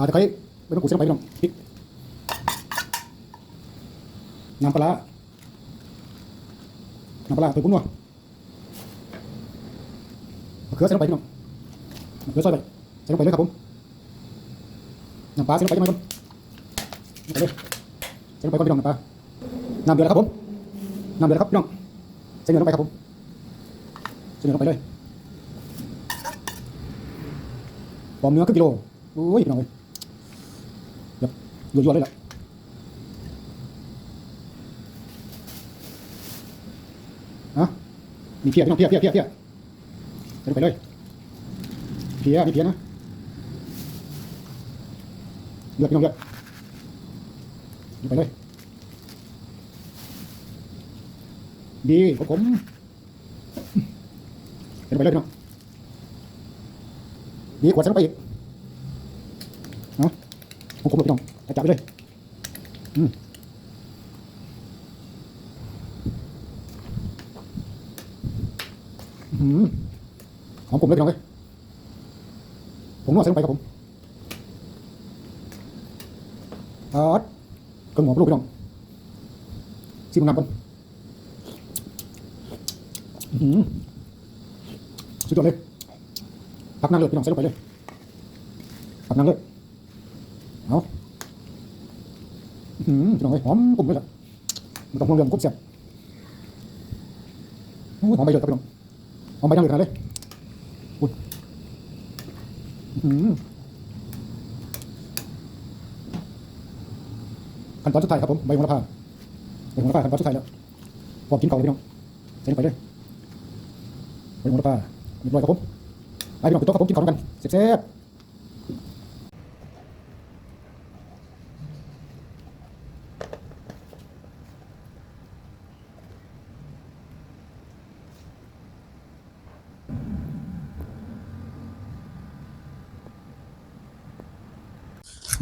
ขาตะไคร้ไม่ต้องกูเส้นลงไปพี่น้องพริกน้ำปลาน้ำปลาร้าตัวกุ้งนัวมะเขือใส่ลงไปพี่น้องมะเขือซอยไปใส่ลงไปเลยครับผมน้ำปลาใส่ลงไปยังไงก่อนลงไปเลยใส่ลงไปก่อนพี่น้องน้ำปลาน้ำเดือดแล้วครับผมน้ำเดือดครับพี่น้องใส่เนื้อลงไปครับผมใส่เนื้อลงไปเลยปอมเนื้อครึ่งกิโลโอ้ยพี่น้องเลย ยั่วๆเลยล่ะฮะมีเพียพี่น้องเพียเพียเพียเพียไปเลยเพียมีเพียนะเลือดพี่น้องเลือดไปเลยดีผมผมใส่ลงไปเลยพี่น้องดีกว่าใส่ลงไปอีกเนาะผมผมเลยพี่น้อง จับไปเลยอืมอื้อหือหอมผมเลยพี่น้องเลยผมนวดใส่ลงไปครับผมอาดเครื่องหอมลูกพี่น้องชิมน้ำก่อนหือสุดยอดเลยผักนางเลือดพี่น้องใส่ลงไปเลยผักนางเลือดเอาอื้อ หือพี่น้องเลยหอมกลุ่มเลยล่ะมันต้องห่วงเรื่องกบแซ่บโอ้ยหอมใบเลือดครับพี่น้องหอมใบนางเลือดขนาดเลยอุ้ยหือขั้นตอนสุดท้ายครับผมใบโหระพาใบโหระพาขั้นตอนสุดท้ายแล้วพร้อมกินข้าวเลยพี่น้องใส่ลงไปเลยใบโหระพาเรียบร้อยครับผมไปพี่น้องไปโต๊ะครับผมกินข้าวด้วยกันแซ่บ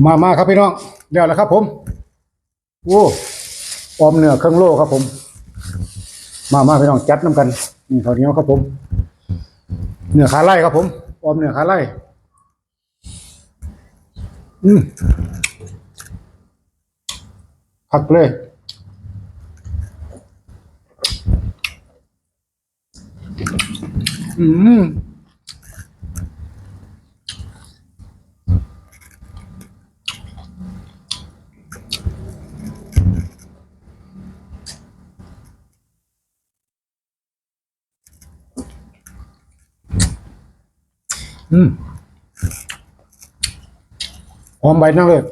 มามาครับพี่น้องเดี๋ยวแล้วครับ ผมโอ้ออมเนื้อเครื่องโลครับผม มามาพี่น้องจัดน้ำกันนี่ข้าวเหนียวครับผม เนื้อขาไล่ครับผมออมเนื้อขาไล่อืมผักเลยอืม อืมหอมใบนั่งเลย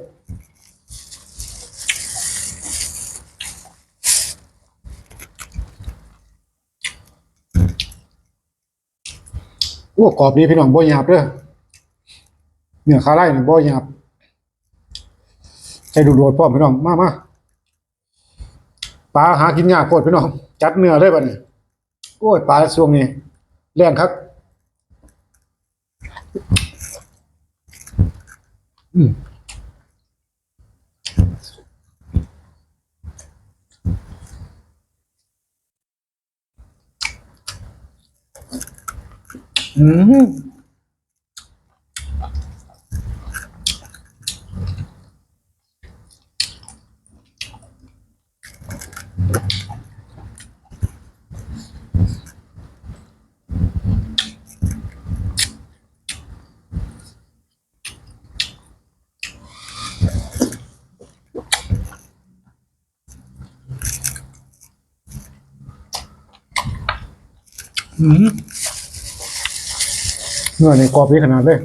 โอ้กรอบดีพี่น้องบ่หยาบเด้อเนื้อขาไล่นี่บ่หยาบใส่ดูดๆพร้อมพี่น้อง มามาปลาหากินยากโคตรพี่น้อง จัดเนื้อเลยบัดนี้โอ้ยปลาช่วงนี้แรงครับ อืม เนื้อในกรอบดีขนาดเลย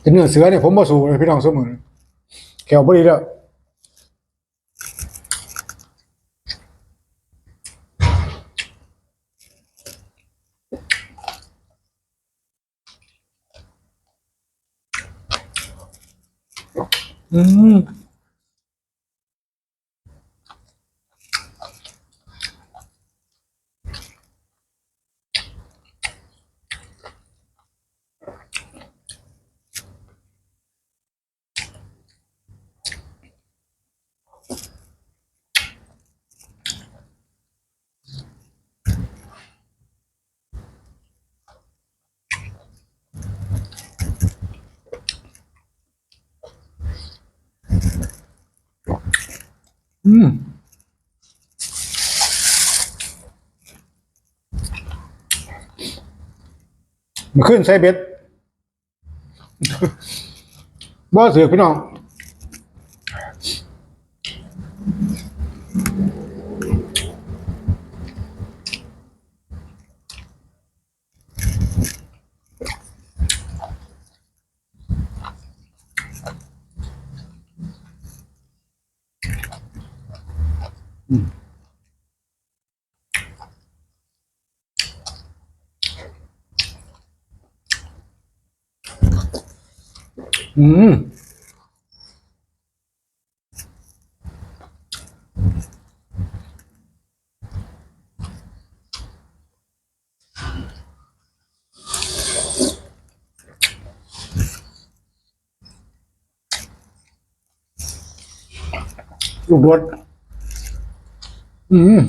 แต่เนื้อเสือเนี่ยผมบ่สูเลยพี่น้องเสมอแขวบ่ดีแล้ว อื อืมมันขึ้นใส่เบ็ดบ่เสือกพี่น้อง อืมลูกโดดอืม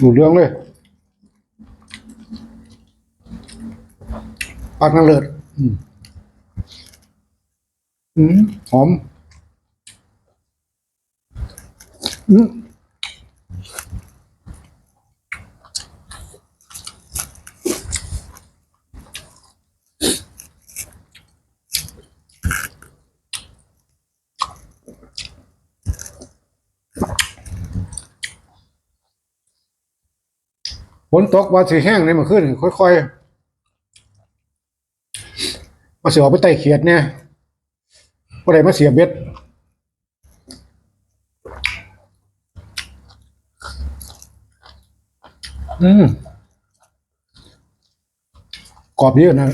ดูเรื่องเลย ปากนางเลิศอืมอืมหอมอืมฝนตกว่าสิแห้งในเมื่อคืนค่อยๆ มาเสียออกไปไต่เขียดเนี่ยก็ได้มาเสียเบ็ดอืมกรอบดีอยู่นะ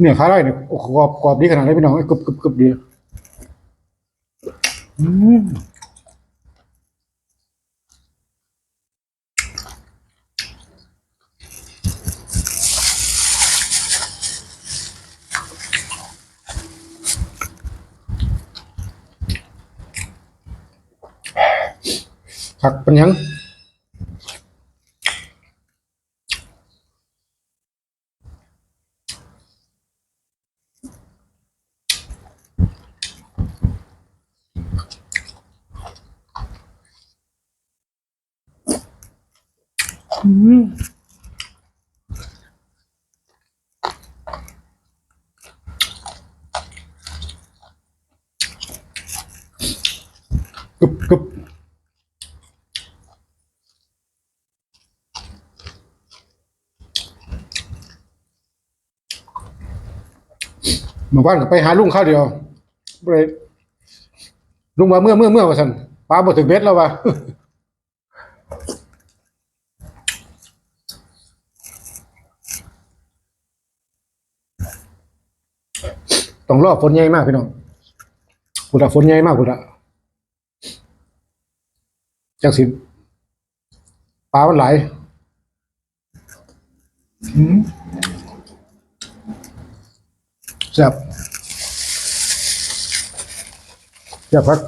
เนี่ยขาได้เนี่ยกรอบกรอบดีขนาดนี้พี่น้องไอ้กรึบกรึบกรึบดีอืม ผักเป็นหยังอืมกึบกึบ เมื่อวานก็ไปหาลุงข้าวเดียวไปลุงว่าเมื่อเมื่อเมื่อว่าสันปลาบ่ถึงเบ็ดแล้วว่าต้องรอฝนใหญ่มากพี่น้องพุดะฝนใหญ่มากพุดะจังสิปลามันไหลายอืม แซ่บแซ่บครับ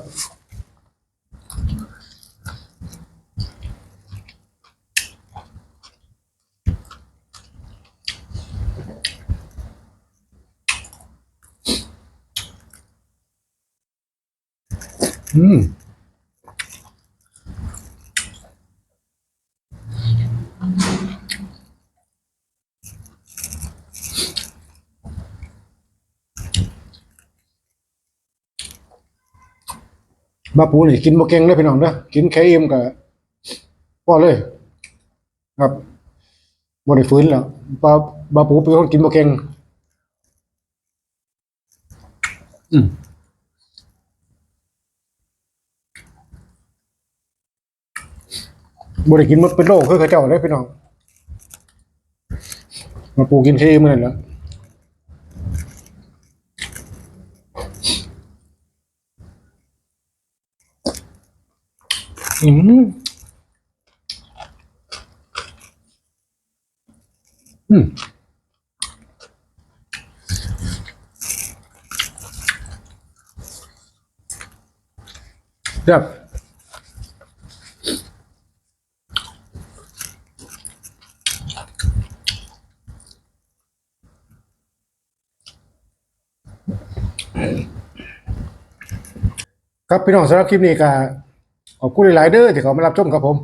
อืม มาปูนี่กินบ่เก่งเลยพี่น้องเด้อกินแค่อิ่มก็พอเลย ครับบ่ได้ฟื้นแล้วปลาบาปูเป็นคนกินบ่เก่งอืมบ่ได้กินหมดเป็นโลคือเขาเจ้าเลยพี่น้องมาปูกินแค่อิ่มนั่นแหละ อืมอืมครับครับพี่น้องสำหรับคลิปนี้ก็ อบคุณหลาย ๆ เด้อที่เขามารับชมครับผม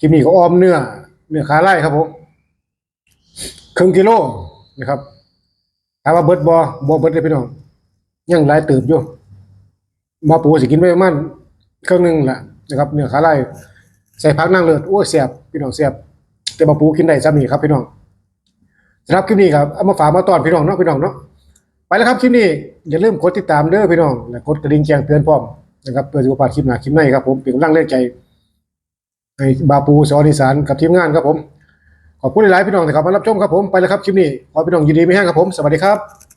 คลิปนี้ก็ออมเนื้อ เนื้อขาไล่ครับผมครึ่งกิโลนะครับถามว่าเบิดบ่บ่เบิดเลยพี่น้องยังหลายติบอยู่หมาปูสิกินไปประมาณครึ่งหนึงละนะครับเนื้อขาไล่ใส่ผักนางเลิศโอ้ยแซ่บพี่น้องแซ่บแต่หมาปูกินได้ซ้ำนี่ครับพี่น้องสำหรับคลิปนี้ครับเอามาฝากมาตอนพี่น้องเนาะพี่น้องเนาะไปแล้วครับคลิปนี้อย่าลืมกดติดตามเด้อพี่น้องและกดกระดิ่งแจ้งเตือนพร้อม นะครับเพื่อสุขภาพคลิปหน้าคลิปในครับผมเป็นร่างเล่นใจให้บาปูสอนอีสานกับทีมงานครับผม ขอบคุณหลายๆพี่น้องที่เข้ามารับชมครับผมไปแล้วครับคลิปนี้ขอพี่น้องยินดีไม่แห้งครับผมสวัสดีครับ